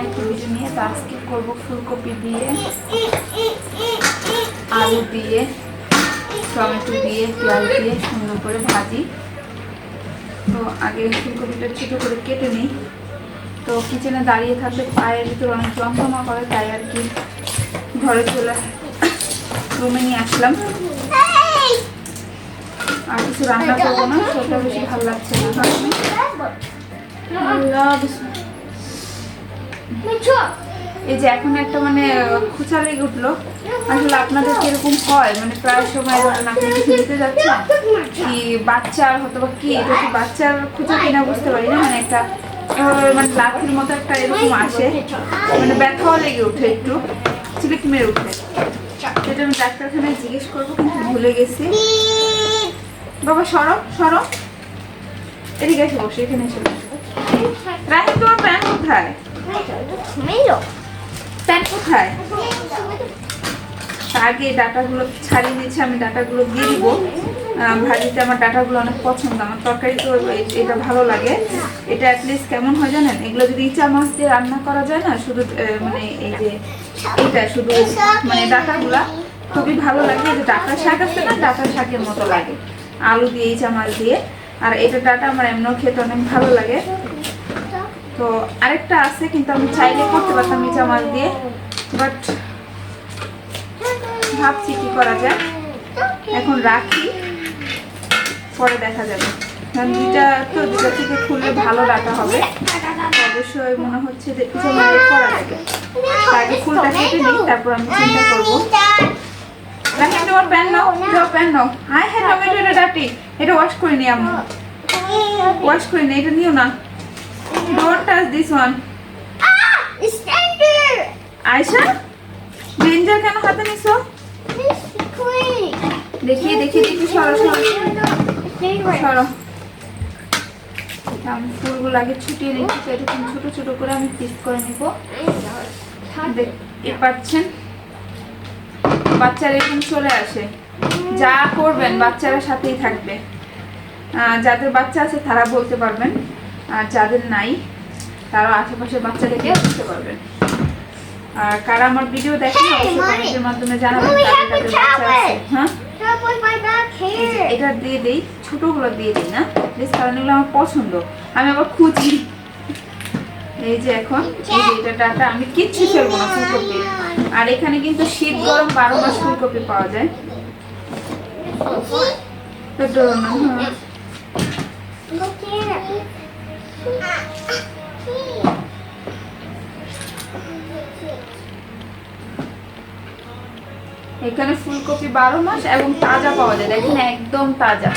আরেকটি ভিডিও নিয়ে তো করব, ফুলকপি দিয়ে, আলু দিয়ে, টমেটো দিয়ে, পেঁয়াজ দিয়ে সুন্দর করে ভাজি। তো আগে ফুলকপিটা ছোটো করে কেটে নিই। তো কিচেনে দাঁড়িয়ে থাকলে পায়ের ভিতরে অনেক যন্ত্রণা করে, তাই আর কি ঘরে চলে রুমে নিয়ে আসলাম। আর কিছু রান্না করব না সেটা বেশি ভালো লাগছে না। এই যে এখন একটা মানে খুচা লেগে উঠল। আসলে আপনাদের কীরকম হয়? মানে প্রায় সময় ধরেন আপনি কিছু যাচ্ছেন কি বাচ্চার হয়তো বা কি এটা কি বাচ্চার খুচা কিনা বুঝতে পারি না। মানে একটা মানে লাঠির মতো একটা এরকম আসে। মানে ব্যথাও লেগে ওঠে একটু চিলিক মেরে উঠে সেটা আমি ডাক্তারখানায় জিজ্ঞেস করব কিন্তু ভুলে গেছি। বাবা সরো সরো। এদিকে এসে বসে এখানে এসে বসে। রাহি তোমার প্যান্ট কোথায়? প্যান্ট কোথায়? আগে ডাটাগুলো ছাড়িয়ে দিয়েছি, আমি ডাটাগুলো দিয়ে দিব। ভাজিতে আমার ডাটাগুলো অনেক পছন্দ, আমার তরকারি তো এটা ভালো লাগে। এটা অ্যাটলিস্ট কেমন হয় জানেন? এগুলো যদি ইচা মাছ দিয়ে রান্না করা যায় না, শুধু মানে এই যে এটা শুধু মানে ডাটাগুলা, খুবই ভালো লাগে। যে ডাটা শাক আছে না, ডাটা শাকের মতো লাগে। আলু দিয়ে, ইচা মাছ দিয়ে। আর এটা ডাটা আমার এমনিও খেতে অনেক ভালো লাগে। তো আরেকটা আছে কিন্তু আমি চাইলে করতে পারতাম ইচা মাছ দিয়ে বাট ভাবছি কি করা যায় এখন রাখি পরে দেখা যাবে। কারণ দুইটা তো দুটা থেকে খুললে ভালো ডাটা হবে। অবশ্যই মনে হচ্ছে যে কিছু মানে করা যাবে আগে ফুলটা কেটে নিই তারপর আমি চিন্তা করব। রাখি তোমার প্যান নাও যাও প্যান নাও। হাই হ্যাঁ টমেটো এটা ডাটি। এটা ওয়াশ করে নি আমি। ওয়াশ করে নি এটা নিও না। Don't touch this one Ayesha danger কেন হাতে নিছো? দেখি দেখি দেখি সরো সরো। সরো। আমি ফুলগুলো আগে ছুটিয়ে নিচ্ছি এরকম ছোট ছোট করে আমি পিস করে নিব। দেখতে পাচ্ছেন? বাচ্চারা এরকম চলে আসে। যা করবেন বাচ্চারা সাথেই থাকবে। আহ, যাদের বাচ্চা আছে তারা বলতে পারবেন। আর যাদের নাই তারা আশেপাশে বাচ্চাদেরকে বুঝতে পারবেন আর কারা আমার ভিডিও দেখেন অবশ্যই কমেন্টের মাধ্যমে জানাবেন কাদের কাদের বাচ্চা আছে। হ্যাঁ? এটা দিয়ে দেই ছোটগুলো দিয়ে দিই না? বেশ কারণ এগুলো আমার পছন্দ। আমি আবার খুঁজি। এই যে এখন এই যে এটা ডাটা আমি কিচ্ছু ফেলব না ফুলকপি। আর এখানে কিন্তু শীত গরম বারো মাস ফুলকপি পাওয়া যায়। তো ডরো না, হ্যাঁ। এখানে ফুলকপি বারো মাস এবং তাজা পাওয়া যায়। দেখেন একদম তাজা।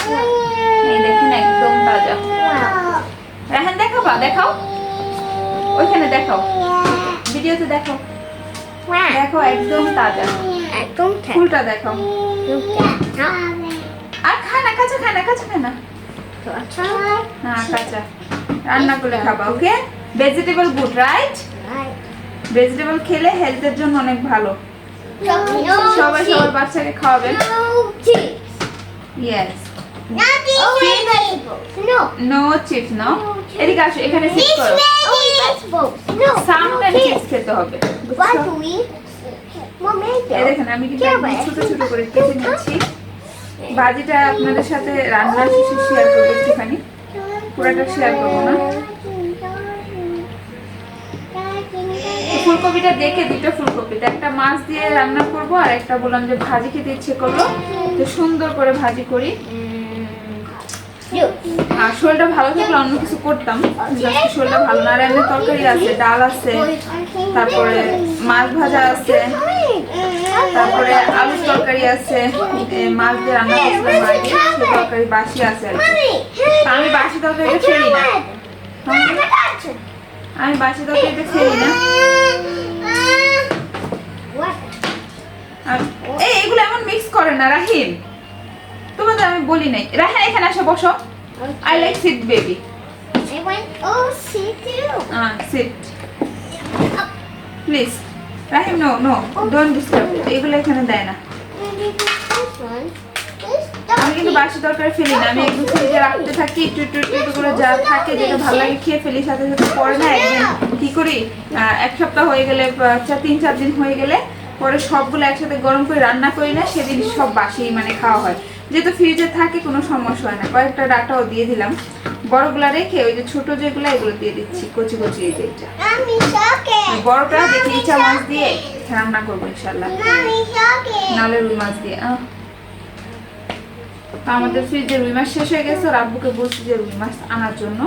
এই দেখেন একদম তাজা। রাহান দেখাবা? দেখাও। ওইখানে দেখাও। ভিডিওতে দেখাও। দেখো একদম তাজা। একদম ফুলটা দেখাও। আর খায় না কাঁচা খায় না কাঁচা খায় না। না কাঁচা। রান্না করে খাবা okay vegetable good right vegetable খেলে হেলথের জন্য অনেক ভালো। সবাই সবার বাচ্চাকে খাওয়াবেন ইয়েস নো চিপস নো এদিকে আসো এখানে করো। সামনে চিপস খেতে হবে। দেখেন আমি কিন্তু একদম ছোট ছোট করে কেটে নিচ্ছি। ভাজিটা আপনাদের সাথে রান্নার শেষে শেয়ার করব একটুখানি। পুরোটা শেয়ার করব না। ফুলকপিটা দেখে দুটো ফুলকপিতে একটা মাছ দিয়ে রান্না করব আর একটা বললাম যে ভাজি খেতে ইচ্ছে করল। তো সুন্দর করে ভাজি করি। আর শরীরটা ভালো থাকলে অন্য কিছু করতাম। শরীরটা ভালো না। আর তরকারি আছে, ডাল আছে, তারপরে মাছ ভাজা আছে। তারপরে আলুর তরকারি আছে মাছ দিয়ে রান্না করছিলাম আগে সে তরকারি বাসি আছে আমি বাসি তরকারিটা ফেলি না। আমি বাসি তরকারিটা ফেলি না। এই এগুলো এমন মিক্স করে না রাহিম তোমাদের আমি বলি নাই। রাহিম এখানে আসো বসো। I like sit baby Oh, too. Sit please আমি কিন্তু বাসি তরকারি ফেলি না। আমি একটু ফ্রিজে রাখতে থাকি, একটু একটু একটু করে যা থাকে যেটা ভালো লাগে খেয়ে ফেলি। সাথে সাথে পরে না একদিন কি করি এক সপ্তাহ হয়ে গেলে তিন, চার দিন হয়ে গেলে পরে সবগুলো একসাথে গরম করে রান্না করি না, সেদিন সব বাসি মানে খাওয়া হয়। যেহেতু ফ্রিজে থাকে, কোনো সমস্যা হয় না। কয়েকটা ডাটাও দিয়ে দিলাম। বড়গুলা রেখে ওই যে ছোট যেগুলো এগুলো দিয়ে দিচ্ছি কচি কচি এই যে এটা। বড়টা দেখি ইচ্ছা মাছ দিয়ে রান্না করব ইনশাল্লাহ নালে রুই মাছ দিয়ে। তো আমাদের ফ্রিজে রুই মাছ শেষ হয়ে গেছে ওর আব্বুকে বলছি যে রুই মাছ আনার জন্য।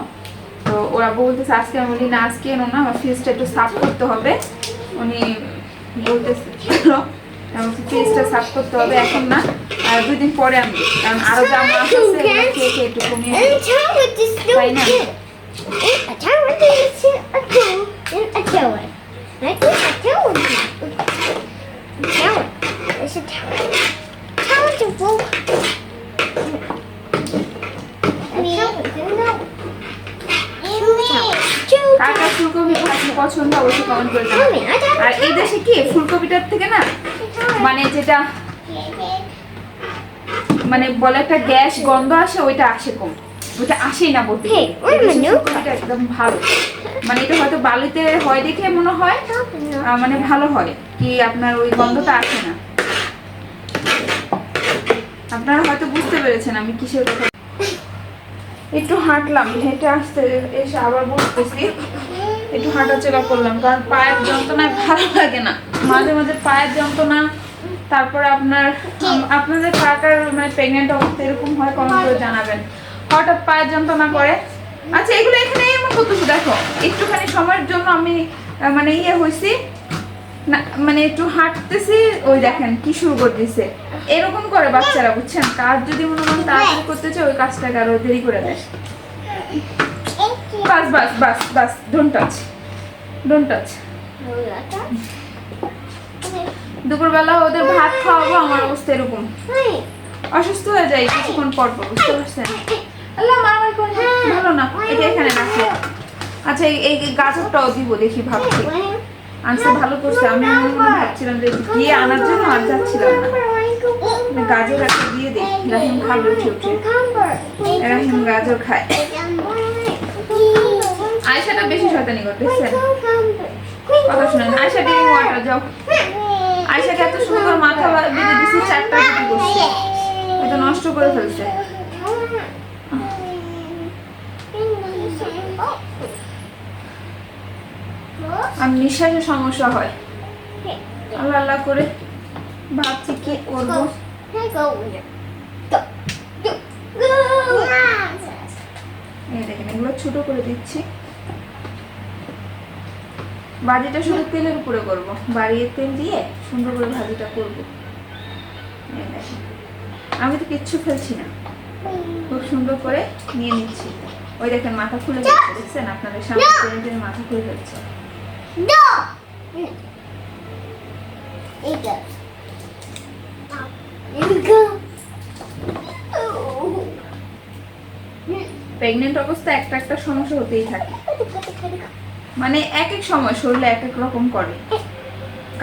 তো ওর আব্বু বলতেছে আজকে আমি বলি না আজকে এনো না আমার ফ্রিজটা একটু সাফ করতে হবে। উনি বলতেছে ফ্রিজটা সাফ করতে হবে এখন না। আর দুই দিন পরে আমি কারণ আরও যা মাছ আছে খেয়ে একটু কমিয়ে? কার কার ফুলকপি পছন্দ অবশ্যই কমেন্ট করে আর এই দেশে কি? ফুলকপিটার থেকে না মানে যেটা মানে বলে একটা গ্যাস গন্ধ আসে ওইটা আসে কম। ওইটা আসেই না বলতে. ফুলকপিটা একদম ভালো। মানে এটা হয়তো বালিতে হয় দেখে মনে হয় মানে ভালো হয় কি আপনার ওই গন্ধটা আসে না। আপনারা হয়তো বুঝতে পেরেছেন আমি কিসের কথা। একটু হাঁটলাম হেঁটে আসতে এসে আবার বসতেছি। একটু হাঁটা হাঁটাচলা করলাম কারণ পায়ের যন্ত্রণায় ভালো লাগে না। মাঝে মাঝে পায়ের যন্ত্রণা তারপরে আপনার আপনাদের কার কার মানে প্রেগনেন্ট অবস্থা এরকম হয় কমেন্ট করে জানাবেন। হঠাৎ পায়ের যন্ত্রণা করে। আচ্ছা এগুলো এখানে এমন করতেছো দেখো একটুখানি সময়ের জন্য আমি মানে ইয়ে হয়েছি না মানে একটু হাঁটতেছি ওই দেখেন কি শুরু করে দিছে। এরকম করে বাচ্চারা বুঝছেন? কাজ যদি মনে মনে তাড়াতাড়ি করতে চায় ওই কাজটাকে আরও দেরি করে দেয়। বাস বাস বাস বাস ডোন্ট টাচ ডোন্ট টাচ দুপুরবেলা ওদের ভাত খাওয়াবো, আমার অবস্থা এরকম। অসুস্থ হয়ে যায় কিছুক্ষণ পর পর, বুঝতে পারছেন? ভালো না, এটা এখানে রাখো। আচ্ছা এই- গাজরটাও দিব, দেখি ভাবছি। আনসে ভালো করছে। আমি ভাবছিলাম যে গিয়ে আনার জন্য আর যাচ্ছিলাম না। মানে গাজর একটা দিয়ে দিই। রাহিম খাবে, উঠে উঠে। রাহিম গাজর খায়। আয়সাটা বেশি শয়তানি করতেছেন কথা শুনেন আয়সা ড্রিঙ্ক ওয়াটার যাও আয়সাকে এত সুন্দর মাথা বেঁধে দিছি, চারটা রুটি করছে এটা নষ্ট করে ফেলছে। আর নিঃশ্বাসের সমস্যা হয়। আল্লাহ আল্লাহ করে ভাবছি কি করব। দেখেন, এগুলো ছোট করে দিচ্ছি। ভাজিটা শুধু তেলের উপরে করব। বাড়িয়ে তেল দিয়ে সুন্দর করে ভাজিটা করব। আমি তো কিচ্ছু ফেলছি না। খুব সুন্দর করে নিয়ে নিচ্ছি। ওই দেখেন মাথা খুলে যাচ্ছে দেখছেন? আপনাদের সামনে টেনে টেনে মাথা খুলে যাচ্ছে। প্রেগনেন্ট অবস্থা একটা একটা সমস্যা হতেই থাকে। মানে এক এক সময় শরীরে এক এক রকম করে।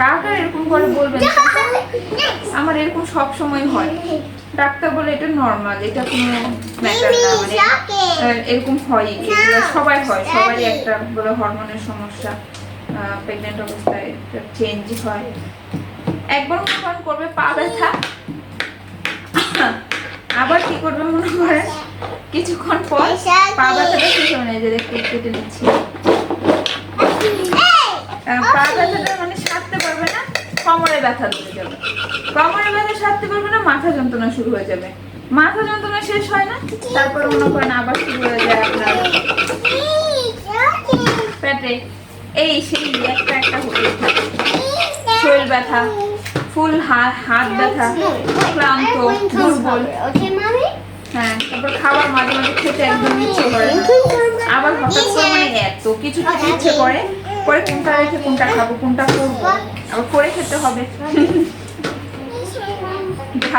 কার কার এরকম করে বলবেন? আমার এরকম সব সময় হয়। ডাক্তার বলে এটা নর্মাল এটা কোনো ম্যাটার না মানে এরকম হয় সবাই হয় সবারই একটা বলে হরমোনের সমস্যা প্রেগনেন্ট অবস্থায় চেঞ্জ হয়। একবার মনে করবে পা ব্যথা। আবার কি করবে মনে করেন কিছুক্ষণ পর পা ব্যথাটা শেষ হবে না যে দেখতে, কেটে নিচ্ছি। মানে ব্যথা সারতে পারবে না, মাথা যন্ত্রণা শুরু হয়ে যাবে। মাথা যন্ত্রণা শেষ হয় না, তারপরে মনে করেন আবার শুরু হয়ে যায় আপনার পেটে। এই সেই একটা একটা হতে শরীর ব্যথা, ফুল হাত হাত ব্যথা, ক্লান্ত, দুর্বল। হ্যাঁ তারপর খাবার মাঝে মাঝে খেতে একদম ইচ্ছে করে আবার হঠাৎ করে মানে এত কিছু খেতে ইচ্ছে করে পরে কোনটা রেখে কোনটা খাব কোনটা করব? আবার করে খেতে হবে।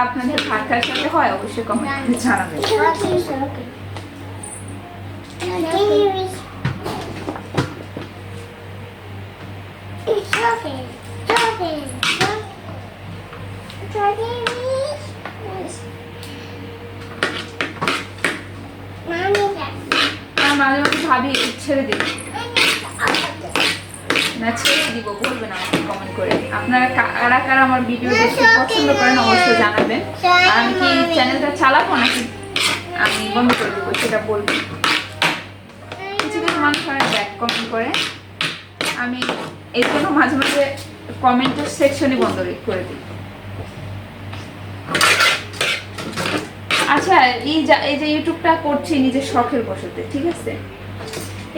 আপনাদের ভাত খাওয়ার সাথে হয় অবশ্যই কমেন্ট জানাবেন। মাঝে মাঝে ভাবি ছেড়ে দিব না ছেড়ে দিব, বলবেন আমাকে কমেন্ট করে। আপনারা কারা কারা আমার ভিডিও দেখতে পছন্দ করেন, অবশ্যই জানাবেন। আর আমি কি চ্যানেলটা চালাবো নাকি আমি বন্ধ করে দেবো, সেটা বলবেন কিছু কিছু মানুষ অনেক ব্যাক কমেন্ট করে। আমি এই জন্য মাঝে মাঝে কমেন্টের সেকশনই বন্ধ করে দিই। আচ্ছা এই যে ইউটিউবটা করছি নিজের শখের বসতে, ঠিক আছে?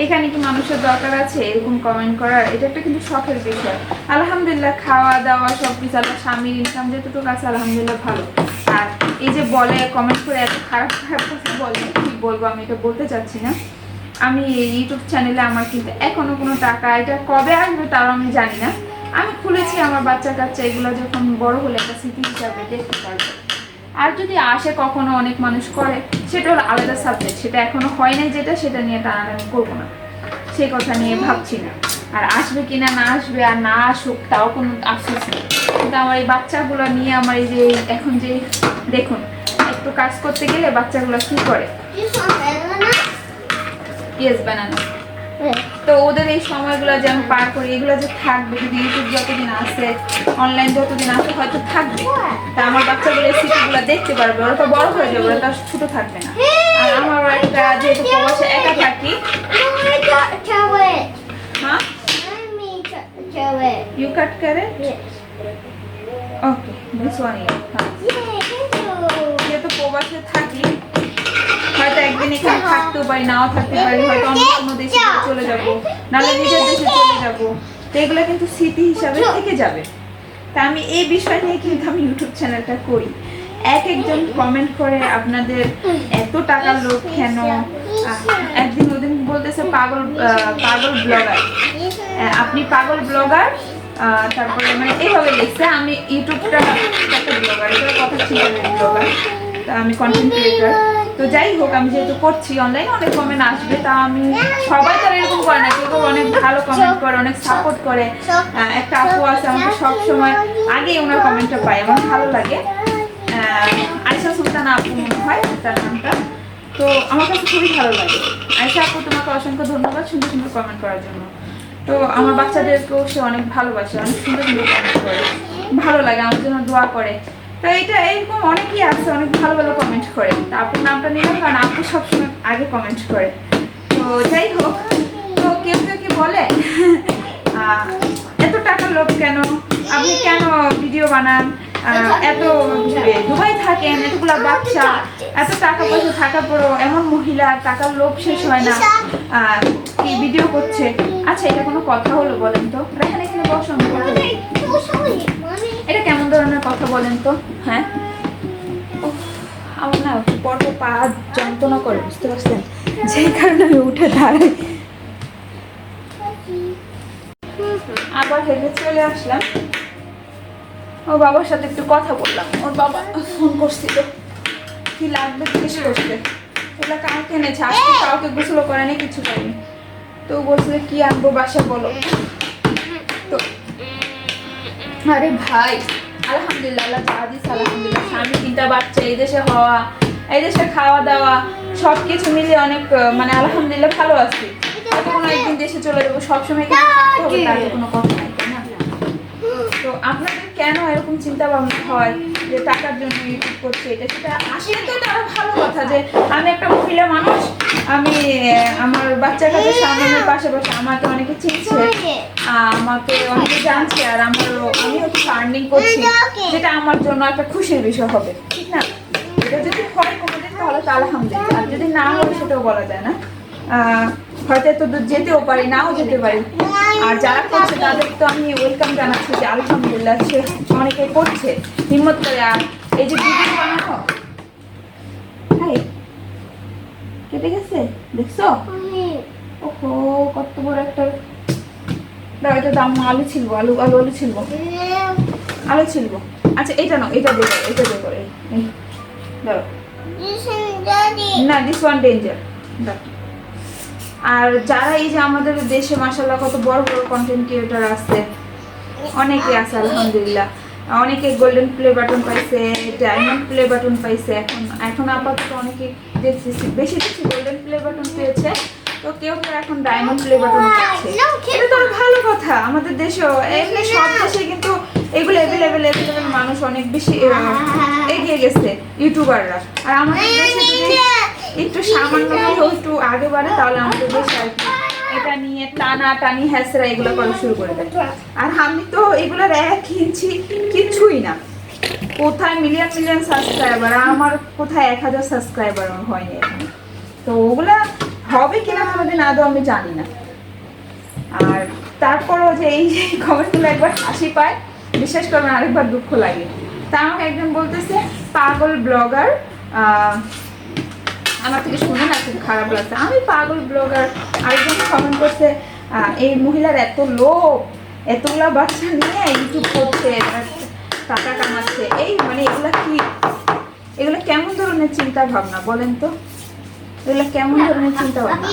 এখানে কি মানুষের দরকার আছে এরকম কমেন্ট করার? এটা একটা কিন্তু শখের বিষয়। আলহামদুলিল্লাহ, খাওয়া দাওয়া সব কিছু, আল্লাহ স্বামীর ইনকাম যেটুকু আছে, আলহামদুলিল্লাহ ভালো। আর এই যে বলে কমেন্ট করে এত খারাপ খারাপ কথা বলে, কি বলব আমি এটা বলতে চাচ্ছি না। আমি ইউটিউব চ্যানেলে আমার কিন্তু এখনও কোনো টাকা, এটা কবে আসবে তাও আমি জানি না। আমি খুলেছি আমার বাচ্চা কাচ্চা এগুলো যখন বড় হলে একটা স্মৃতি হিসাবে দেখতে পারব। আর যদি আসে কখনো অনেক মানুষ করে সেটা হলো আলাদা সাবজেক্ট সেটা এখনও হয় নাই যেটা সেটা নিয়ে টানাটানি করব না। সেই কথা নিয়ে ভাবছি না। আর আসবে কিনা না আসবে আর না আসুক তাও কোনো আফসোস নেই। কিন্তু আমার এই বাচ্চাগুলো নিয়ে আমার এই যে এখন যে দেখুন একটু কাজ করতে গেলে বাচ্চাগুলো কি করে? ইয়েস বানানো তো ওদের এই সময়গুলো যে আমি পার করি, এগুলো যে থাকবে, যদি ইউটিউব যতদিন আসে অনলাইন যতদিন আসে হয়তো থাকবে। তা আমার বাচ্চাগুলো এই স্মৃতিগুলো দেখতে পারবে, ওরা তো বড় হয়ে যাবে, ওরা তো ছোট থাকবে না। আর আমার একটা যেহেতু প্রবাসে একা থাকি হ্যাঁ? হ্যাঁ। থাকি, হয়তো একদিন এখানে থাকতেও পারি, নাও থাকতে পারি, হয়তো অন্য কোনো দেশে যাব। নাহলে নিজের দেশে চলে যাব। তো এগুলো কিন্তু স্মৃতি হিসাবে থেকে যাবে। তা আমি এই বিষয় নিয়ে কিন্তু আমি ইউটিউব চ্যানেলটা করি। এক একজন কমেন্ট করে আপনাদের এত টাকার লোক কেন? একদিন ওদিন বলতেছে পাগল পাগল ব্লগার আপনি পাগল ব্লগার তারপরে মানে এইভাবে লিখছে আমি ইউটিউবটা একটা ব্লগার এটা কথা ছিল ব্লগার তা আমি কন্টেন্ট ক্রিয়েটার তো যাই হোক, আমি যেহেতু করছি অনলাইনে অনেক কমেন্ট আসবে, তা আমি সবাই তো এরকম করে না, কেউ অনেক ভালো কমেন্ট করে, অনেক সাপোর্ট করে। একটা আপু আছে আমাকে সব সময় আগেই ওনার কমেন্টটা পাই আমার ভালো লাগে। আয়শা সুলতানা আপু মনে হয়, তার নামটা। তো আমার কাছে খুবই ভালো লাগে। আয়শা আপু, তোমাকে অসংখ্য ধন্যবাদ সুন্দর সুন্দর কমেন্ট করার জন্য। তো আমার বাচ্চাদেরকেও সে অনেক ভালোবাসে, অনেক সুন্দর সুন্দর কমেন্ট করে। ভালো লাগে, আমার জন্য দোয়া করে। তো এটা এরকম অনেকেই আছে, অনেক ভালো ভালো কমেন্ট করে। তা আপুর নামটা নিলাম কারণ আপু সবসময় আগে কমেন্ট করে তো যাই হোক, তো কেউ কেউ কি বলে? এত টাকার লোভ কেন? আপনি কেন ভিডিও বানান? এত দুবাই থাকেন, এতগুলো বাচ্চা, এত টাকা পয়সা থাকার পরও এমন মহিলা, টাকার লোভ শেষ হয় না কি ভিডিও করছে? আচ্ছা এটা কোনো কথা হলো বলেন তো। এখানে এখানে বসো আমি কথা বলি। এটা কেমন ধরনের কথা বলেন তো? হ্যাঁ। আমার না বড় পা যন্ত্রণা করে বুঝতে পারছেন? যেই কারণে আমি উঠে দাঁড়াই। আবার হেঁটে চলে আসলাম। ওর বাবার সাথে একটু কথা বললাম। ওর বাবা ফোন করছিল। কি লাগবে জিজ্ঞেস করছে। এগুলো কাউকে এনেছে আজকে কাউকে গোসলো করেনি কিছু করেনি। তো বলছিল কি আনব বাসা বলো? আরে ভাই আলহামদুলিল্লাহ দিস আলহামদুলিল্লাহ। স্বামী তিনটা বাচ্চা এই দেশে হওয়া এই দেশে খাওয়া দাওয়া সব কিছু মিলিয়ে অনেক মানে আলহামদুলিল্লাহ ভালো আছি। কোনো একদিন দেশে চলে যাব সবসময় কেন কথা নাই। তো আপনাদের কেন এরকম চিন্তা ভাবনা হয় যে টাকার জন্য ইউটিউব এটা সেটা তো ভালো কথা যে আমি একটা মহিলা মানুষ, আমি আমার বাচ্চার কাছে সামনের পাশে বসে আমাকে অনেকে চিনছে আমাকে অনেকে জানছে আর আমারও আমিও কিছু আর্নিং করছি, যেটা আমার জন্য একটা খুশির বিষয় হবে, ঠিক না? এটা যদি হয় কোনোদিন তাহলে তো আলহামদুলিল্লাহ, আর যদি না হয় সেটাও বলা যায় না। হয়তো এত দূর যেতেও পারি, নাও যেতে পারি। আর যারা করছে তাদের তো আমি ওয়েলকাম জানাচ্ছি যে আলহামদুলিল্লাহ সে অনেকে করছে। হিম্মত করে আর এই যে ভিডিও বানানো হাই কেটে গেছে? দেখছ? ওহো কত বড় একটা দাও এটা দাম আলু ছিলবো আলু আলু আলু ছিলবো। আলু ছিলবো। আচ্ছা এটা নাও এটা দেবো এটা দেবো এই ধরো না দিস ওয়ান ডেঞ্জার আর যারা এই যে আমাদের দেশে মাসাল্লাহ কত বড় বড় কন্টেন্ট ক্রিয়েটার আছে, অনেকে আছে, আলহামদুলিল্লাহ। অনেকে গোল্ডেন প্লে বাটন পাইছে ডায়মন্ড প্লে বাটন পাইছে, এখন এখন আপাতত অনেকে দেখতেছি, বেশি বেশি গোল্ডেন প্লে বাটন পেয়েছে, তো কেউ কেউ এখন ডায়মন্ড প্লে বাটন পাচ্ছে। এটা তো ভালো কথা, আমাদের দেশেও, এমনি সব দেশে কিন্তু এগুলো অ্যাভেলেবেল অ্যাভেলেবেল মানুষ অনেক বেশি এগিয়ে গেছে ইউটিউবাররা আর আমাদের দেশে একটু সামান্য একটু আগে বাড়ে তাহলে আমাদের দেশে আর কি। এটা নিয়ে টানা টানি হ্যাসরা এগুলো করা শুরু করে দেয়। আর আমি তো এগুলোর এক কিছুই না। কোথায় মিলিয়ন মিলিয়ন সাবস্ক্রাইবার আমার কোথায় এক হাজার সাবস্ক্রাইবার হয়নি এখন। তো ওগুলা হবে কিনা কোনোদিন আদৌ আমি জানি না। আর তারপরও যে এই যে খবরগুলো একবার হাসি পায় বিশ্বাস করবেন আরেকবার দুঃখ লাগে। তা আমাকে একজন বলতেছে পাগল ব্লগার আমার থেকে শুনে না খুব খারাপ লাগছে। আমি পাগল ব্লগার আরেকজন কমেন্ট করছে এই মহিলার এত লোভ, এতগুলা বাচ্চা নিয়ে ইউটিউব করছে টাকা কামাচ্ছে। এই মানে এগুলা কি? এগুলো কেমন ধরনের চিন্তা ভাবনা বলেন তো? এগুলো কেমন ধরনের চিন্তা ভাবনা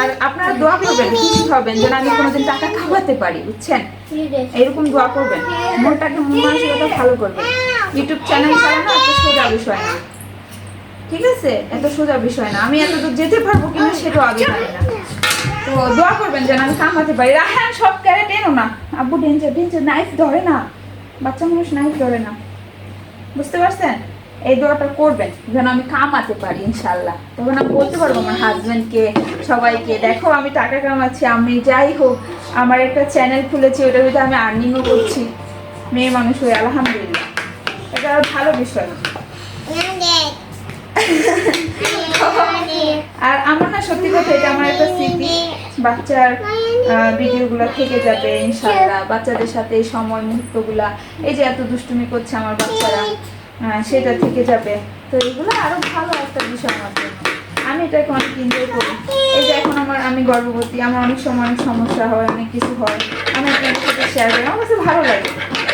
আর আপনারা দোয়া করবেন খুশি হবেন যেন আমি কোনোদিন টাকা খাওয়াতে পারি, বুঝছেন? এরকম দোয়া করবেন। মনটাকে, মন মানসিকতা ভালো করবেন। ইউটিউব চ্যানেল চালানো এত সোজা বিষয় না। ঠিক আছে? এত সোজা বিষয় না। আমি এত দূর যেতে পারব কিনা সেটাও আগে জানি না। তো দোয়া করবেন যেন আমি কামাতে পারি। হ্যাঁ সব ক্যারেট এনো না। আব্বু ডেঞ্জার ডেঞ্জার নাইফ ধরে না। বাচ্চা মানুষ নাইফ ধরে না। বুঝতে পারছেন? এই দোয়াটা করবেন যেন আমি কামাতে পারি ইনশাল্লাহ তখন আমি বলতে পারব আমার হাজবেন্ডকে সবাইকে, দেখো, আমি টাকা কামাচ্ছি, আমি যাই হোক, আমার একটা চ্যানেল খুলেছি, ওটার ভিতরে আমি আর্নিংও করছি। মেয়ে মানুষ হয়ে, আলহামদুলিল্লাহ। এটা ভালো বিষয় আর আমার না সত্যি কথা, এটা আমার একটা স্মৃতি। বাচ্চার ভিডিওগুলো থেকে যাবে ইনশাল্লাহ বাচ্চাদের সাথে এই সময় মুহূর্তগুলা, এই যে এত দুষ্টুমি করছে আমার বাচ্চারা সেটা থেকে যাবে। তো এগুলো আরও ভালো একটা বিষয় আমার আমি এটাকে অনেক এনজয় করি। এই যে এখন আমার, আমি গর্ভবতী, আমার অনেক সময় অনেক সমস্যা হয়, অনেক কিছু হয়। আমি আপনাদের সাথে শেয়ার করি। আমার কাছে ভালো লাগে।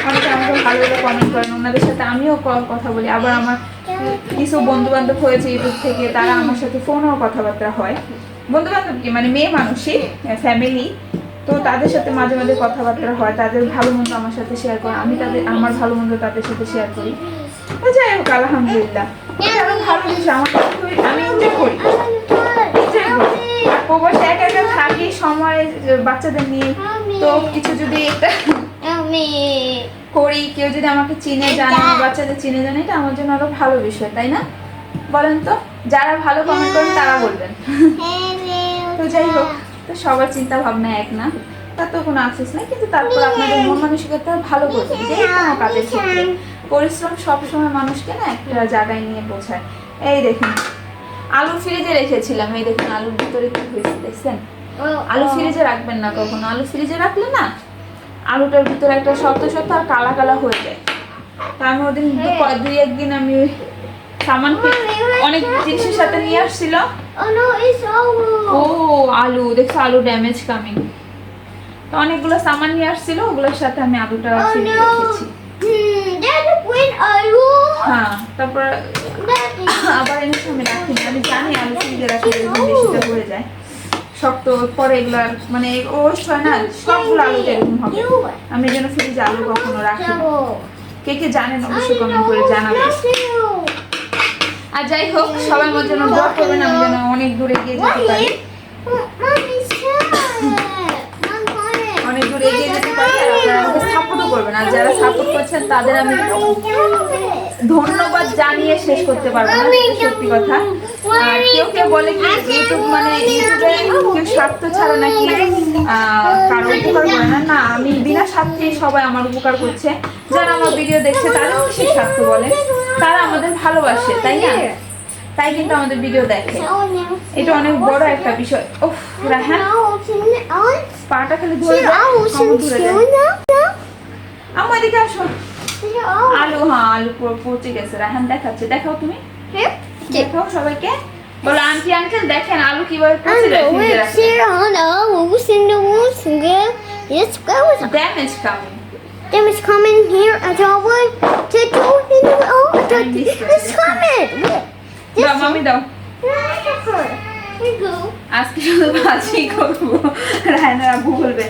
অনেকে আমাকে ভালো ভালো কমেন্ট করেন ওনাদের সাথে আমিও কথা বলি। আবার আমার কিছু বন্ধু বান্ধব হয়েছে ইউটিউব থেকে তারা আমার সাথে ফোনেও কথাবার্তা হয়। বন্ধু বান্ধব কি? মানে মেয়ে মানুষই ফ্যামিলি তো তাদের সাথে মাঝে মাঝে কথাবার্তা হয়। তাদের ভালো মন্দ আমার সাথে শেয়ার করে আমি তাদের আমার ভালো মন্দ তাদের সাথে শেয়ার করি। তো যাই হোক আলহামদুলিল্লাহ। আরও ভালো বিষয় আমার আমি এনজয় করি। এনজয় করি প্রবাসে একা একা থাকি সময় বাচ্চাদের নিয়ে তো কিছু যদি একটা করি কেউ যদি আমাকে চিনে জানে আমার বাচ্চাদের চিনে জানে এটা আমার জন্য আরও ভালো বিষয় তাই না? বলেন তো যারা ভালো কমেন্ট করেন তারা বলবেন। তো যাই হোক তো সবার চিন্তা ভাবনা এক না। তার তো কোনো আফসোস নাই কিন্তু তারপর আপনাদের মন মানসিকতা ভালো করবেন যে কোনো কাজের ক্ষেত্রে। পরিশ্রম সবসময় মানুষকে না একটা জায়গায় নিয়ে পৌঁছায় এই দেখুন আলু ফ্রিজে রেখেছিলাম এই দেখুন আলুর ভিতরে কি হয়েছে দেখছেন? আলু ফ্রিজে রাখবেন না কখনো আলু ফ্রিজে রাখলে না আলুটার ভিতরে একটা শক্ত শক্ত আর কালা কালা হয়ে যায়। তার মধ্যে দু- দুই একদিন আমি সামান অনেক জিনিসের সাথে নিয়ে আসছিল। ও আলু দেখছ আলু ড্যামেজ কামিং তো অনেকগুলো সামান নিয়ে আসছিল ওগুলোর সাথে আমি আলুটা রেখেছি। হ্যাঁ তারপর আবার এনেছি আমি রাখিনি আমি জানি আলু ফ্রিজে রাখলে বেশিটা হয়ে যায়। শক্ত পরে এগুলো মানে ওয়েস্ট হয় না সবগুলো আলুটা এরকম হবে। আমি যেন ফ্রিজে আলু কখনো রাখি কে কে জানেন অবশ্যই কমেন্ট করে জানাবেন। আর যাই হোক সবাই আমার জন্য দোয়া করবেন আমি যেন অনেক দূরে গিয়ে যেতে পারি। অনেক দূরে এগিয়ে যেতে পারি আর আপনারা আমাকে সাপোর্টও করবেন আর যারা সাপোর্ট করছেন তাদের আমি ধন্যবাদ জানিয়ে শেষ করতে পারব না সত্যি কথা। আর কেউ কেউ বলে কি ইউটিউব মানে ইউটিউবে কেউ স্বার্থ ছাড়া নাকি কারও উপকার করে না। না আমি বিনা স্বার্থে সবাই আমার উপকার করছে। যারা আমার ভিডিও দেখছে তারা সে স্বার্থ বলে। তারা আমাদের ভালোবাসে তাই না? তাই কিন্তু আমাদের ভিডিও দেখে। এটা অনেক বড় একটা বিষয়। ওহ রাহান পাটা খালি ধরে ধরে আমার এদিকে আসো। আলু হ্যাঁ আলু পচে গেছে। রাহান দেখাচ্ছে। দেখাও তুমি। দেখাও সবাইকে। বলো আন্টি আঙ্কেল দেখেন আলু কীভাবে পচে damage coming Them is coming. Here at our to do in the oh, it's coming. Here you go. আজকে শুধু ভাজি করব। রায়নার আব্বু বলবে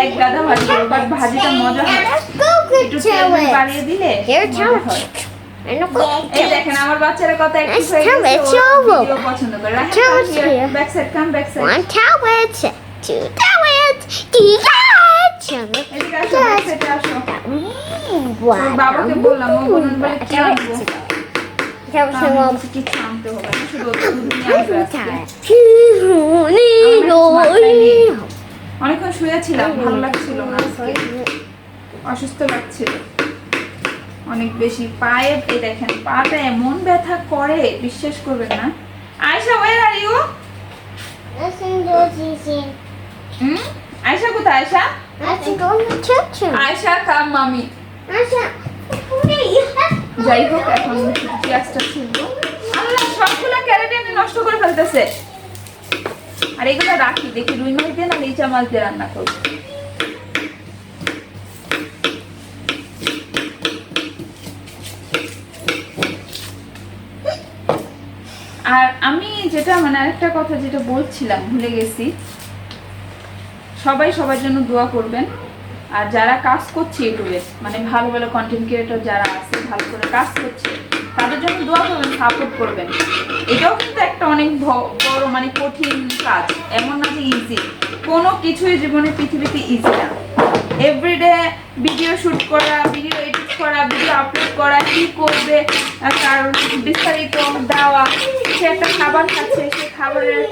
এক গাদা ভাজি করব বাট ভাজিটা মজা হয় একটু তেল বাড়িয়ে দিলে মজা হয়। এই দেখেন আমার বাচ্চারা কত হয়ে গেছে পছন্দ করে। Back side come back side বাবাকে বললাম ও বলুন বলে কি আনব? অনেকক্ষণ শুয়েছিলাম ভালো লাগছিল না অসুস্থ লাগছিল অনেক বেশি পায়ে এই দেখেন পাটা এমন ব্যথা করে বিশ্বাস করবেন না. Ayesha where are you Zizi. কোথায় church. আয়শা কাম মামি Asha. যাই হোক, এখন পেঁয়াজটা ছিলবো আল্লাহ, সবগুলো ক্যারেটে নষ্ট করে ফেলতেছে। আর এগুলো রাখি, দেখি রুই মাছ দিয়ে না লিচা মাছ দিয়ে রান্না করব। আর আমি যেটা মানে আরেকটা কথা যেটা বলছিলাম, ভুলে গেছি। সবাই সবার জন্য দোয়া করবেন। আর যারা কাজ করছে ইউটিউবে মানে ভালো ভালো কন্টেন্ট ক্রিয়েটর যারা আছে, ভালো করে কাজ করছে, তাদের জন্য দোয়া করবেন সাপোর্ট করবেন। এটাও কিন্তু একটা অনেক বড় মানে কঠিন কাজ। এমন না যে ইজি কোনো কিছুই জীবনে পৃথিবীতে ইজি না। এভরিডে ভিডিও শুট করা ভিডিও এডিট করা ভিডিও আপলোড করা, কি করবে, তার বিস্তারিত দেওয়া, সে একটা খাবার খাচ্ছে, সে খাবারের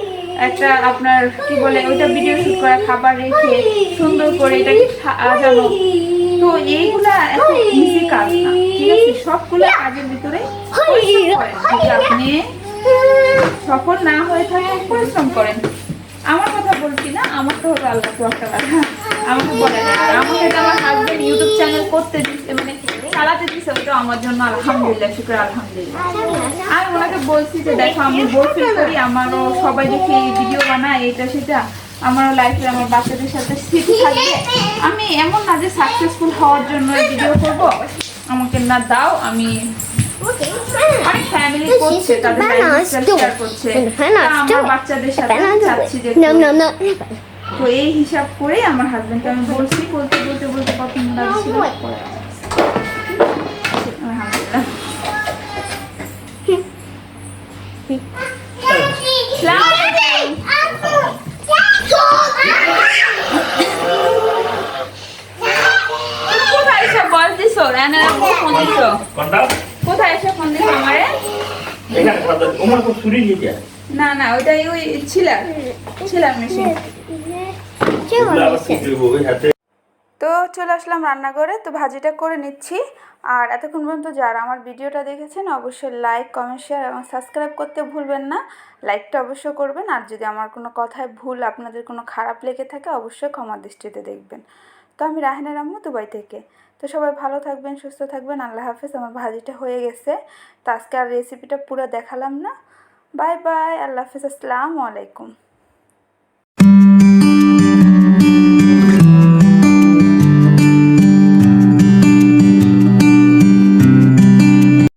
একটা আপনার কি বলে, ওইটা ভিডিও শুট করা খাবার রেখে সুন্দর করে এটাকে সাজানো। তো এইগুলা এত ইজি কাজ না, ঠিক আছে? সবগুলো কাজের ভিতরে আপনি সফল না হয়ে থাকে পরিশ্রম করেন। আমার কথা বলছি না, আমার তো হলো আল্লাহ আমাকে বলে না আমাকে তো আমার হাজবেন্ড ইউটিউব চ্যানেল করতে দিচ্ছে মানে চালাতে দিচ্ছে ওটা আমার জন্য আলহামদুলিল্লাহ শুক্র আলহামদুলিল্লাহ। আমি ওনাকে বলছি যে দেখো আমি ফিল করি আমারও সবাই দেখে ভিডিও বানায় এটা সেটা। আমারও লাইফে আমার বাচ্চাদের সাথে স্মৃতি থাকবে। আমি এমন না যে সাকসেসফুল হওয়ার জন্য ভিডিও করব। আমাকে না দাও আমি অনেক ফ্যামিলি করছে তাদের শেয়ার করছে। আমার বাচ্চাদের সাথে চাচ্ছি যে. তো এই হিসাব করে আমার হাজবেন্ডকে আমি বলছি বলতে বলতে বলতে কত লাগছিল। কোথায় এসে ফোন দিছো? কোথায় এসে ফোন দিছো আমারে? না না ওইটাই ওই ছিলার ছিলার মেশিন তো চলে আসলাম রান্নাঘরে তো ভাজিটা করে নিচ্ছি। আর এতক্ষণ পর্যন্ত যারা আমার ভিডিওটা দেখেছেন অবশ্যই লাইক কমেন্ট শেয়ার এবং সাবস্ক্রাইব করতে ভুলবেন না। লাইকটা অবশ্যই করবেন আর যদি আমার কোনো কথায় ভুল আপনাদের কোনো খারাপ লেগে থাকে অবশ্যই ক্ষমা দৃষ্টিতে দেখবেন। তো আমি রাহেনের আম্মু দুবাই থেকে। তো সবাই ভালো থাকবেন সুস্থ থাকবেন আল্লাহ হাফেজ আমার ভাজিটা হয়ে গেছে। তো আজকে আর রেসিপিটা পুরো দেখালাম না। বাই বাই আল্লাহ হাফেজ আসসালামু আলাইকুম।